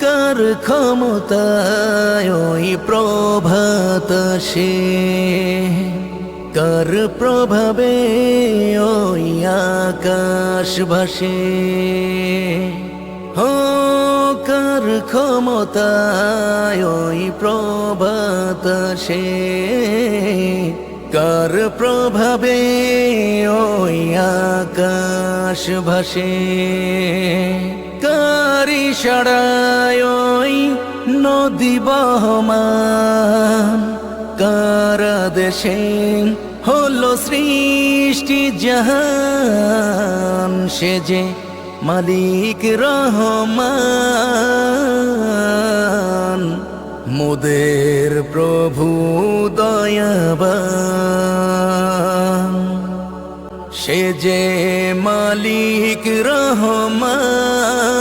কার ক্ষমতায় ওই প্রভাত সে। কার প্রভাবে ওই আকাশ ভাসে। হো কার ক্ষমতায় ওই প্রভাত সে। কার প্রভাবে ওই আকাশ ভাসে। সাড়ায় নদী বহমান। কার দেশে হলো সৃষ্টি জাহান? সে যে মালিক রহমান। মোদের প্রভু দয়াবান। সে যে মালিক রহমান।